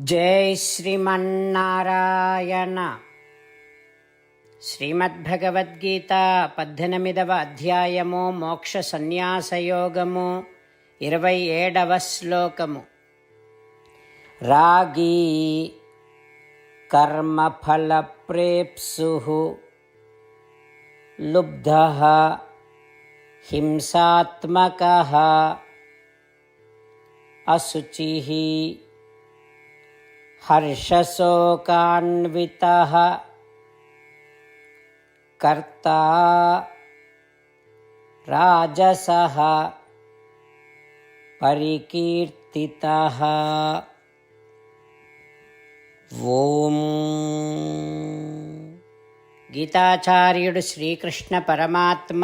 జై శ్రీమన్నారాయణ. శ్రీమద్భగవద్గీత పద్దెనిమిదవ అధ్యాయము మోక్ష సన్యాసయోగము ఇరవై ఏడవ శ్లోకము. రాగీ కర్మఫలప్రేప్సు లుబ్ధ హింసాత్మక అశుచి हर्षशोकान्वितः कर्ता राजसः परिकीर्तितः ఓం గీతాచార్యుడు శ్రీకృష్ణ పరమాత్మ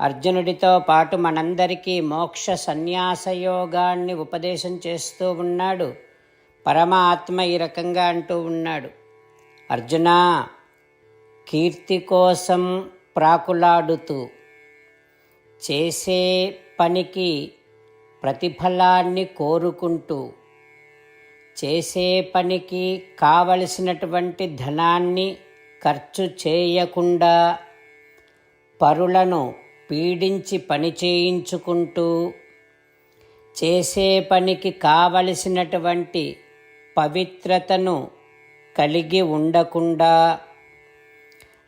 అర్జునుడితో పాటు మనందరికీ మోక్ష సన్యాసయోగాన్ని ఉపదేశం చేస్తూ ఉన్నాడు పరమాత్మ ఈ రకంగా అంటూ ఉన్నాడు. అర్జున కీర్తి కోసం ప్రాకులాడుతూ చేసే పనికి ప్రతిఫలాన్ని కోరుకుంటూ చేసే పనికి కావలసినటువంటి ధనాన్ని ఖర్చు చేయకుండా పరులను పీడించి పని చేయించుకుంటూ చేసే పనికి కావలసినటువంటి పవిత్రతను కలిగి ఉండకుండా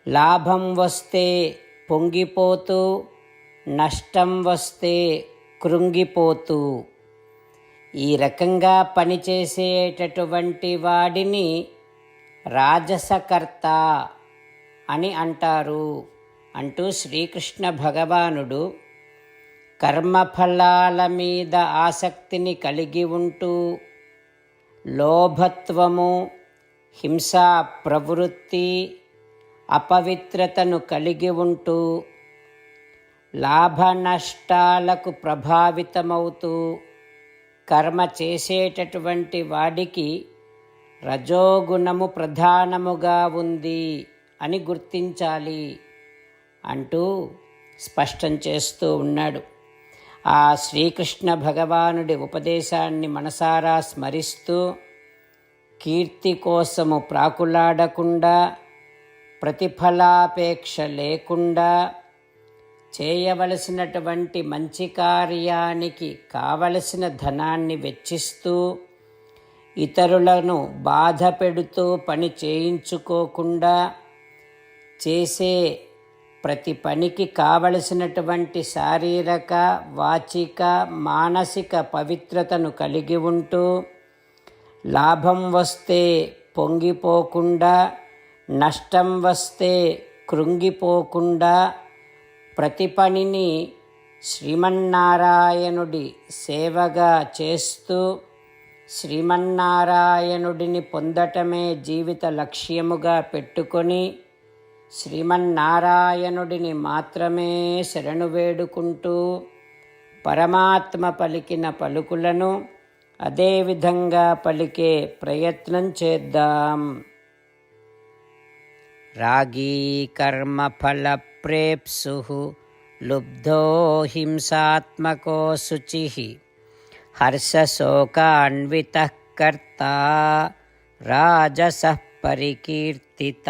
లాభం వస్తే పొంగిపోతూ నష్టం వస్తే కృంగిపోతూ. ఈ రకంగా పనిచేసేటటువంటి వాడిని రాజసకర్త అని అంటారు అంటూ శ్రీకృష్ణ భగవానుడు కర్మఫలాల మీద ఆసక్తిని కలిగి ఉంటూ లోభత్వము హింసా ప్రవృత్తి అపవిత్రతను కలిగి ఉంటూ లాభ నష్టాలకు ప్రభావితమవుతూ కర్మ చేసేటటువంటి వాడికి రజోగుణము ప్రధానముగా ఉంది అని గుర్తించాలి అంటూ స్పష్టం చేస్తూ ఉన్నాడు. ఆ శ్రీకృష్ణ భగవానుడి ఉపదేశాన్ని మనసారా స్మరిస్తూ కీర్తి కోసము ప్రాకులాడకుండా ప్రతిఫలాపేక్ష లేకుండా చేయవలసినటువంటి మంచి కార్యానికి కావలసిన ధనాన్ని వెచ్చిస్తూ ఇతరులను బాధ పెడుతూ పని చేయించుకోకుండా చేసే ప్రతి పనికి కావలసినటువంటి శారీరక వాచిక మానసిక పవిత్రతను కలిగి ఉంటూ లాభం వస్తే పొంగిపోకుండా నష్టం వస్తే కృంగిపోకుండా ప్రతి పనిని శ్రీమన్నారాయణుడి సేవగా చేస్తూ శ్రీమన్నారాయణుడిని పొందటమే జీవిత లక్ష్యముగా పెట్టుకొని శ్రీమన్నారాయణుడిని మాత్రమే శరణు వేడుకుంటూ పరమాత్మ పలికిన పలుకులను అదేవిధంగా పలికే ప్రయత్నం చేద్దాం. రాగీ కర్మఫల ప్రేప్సు లుబ్ధో హింసాత్మకో శుచి హర్షశోకాన్విత కర్త రాజస పరికీర్తిత।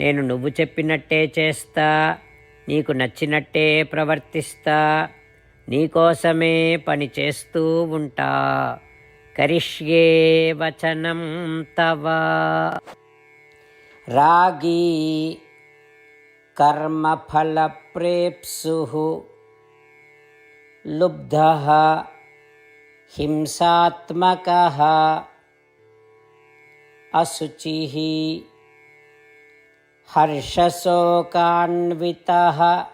నేను నువ్వు చెప్పినట్టే చేస్తా నీకు నచ్చినట్టే ప్రవర్తిస్తా నీకోసమే పని చేస్తూ ఉంటా. కరిష్యే వచనం తవ. రాగీ కర్మఫలప్రేప్సు లుబ్ధ హింసాత్మక అశుచి. हर्षशोकान्वितः।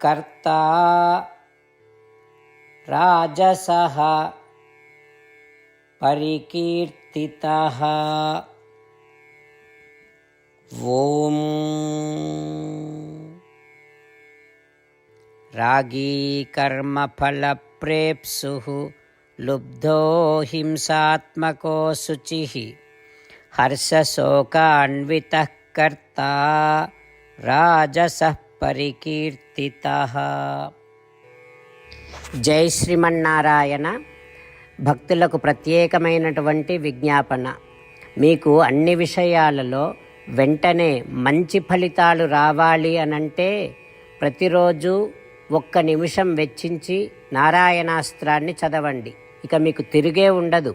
कर्ता राजसः परिकीर्तितः। ॐ रागी कर्मफलप्रेप्सुः लुब्धो हिंसात्मको शुचिः హర్షశోకాన్విత కర్త రాజస పరికీర్తిత జై శ్రీమన్నారాయణ భక్తులకు ప్రత్యేకమైనటువంటి విజ్ఞాపన. మీకు అన్ని విషయాలలో వెంటనే మంచి ఫలితాలు రావాలి అనంటే ప్రతిరోజు ఒక్క నిమిషం వెచ్చించి నారాయణాస్త్రాన్ని చదవండి. ఇక మీకు తిరిగే ఉండదు.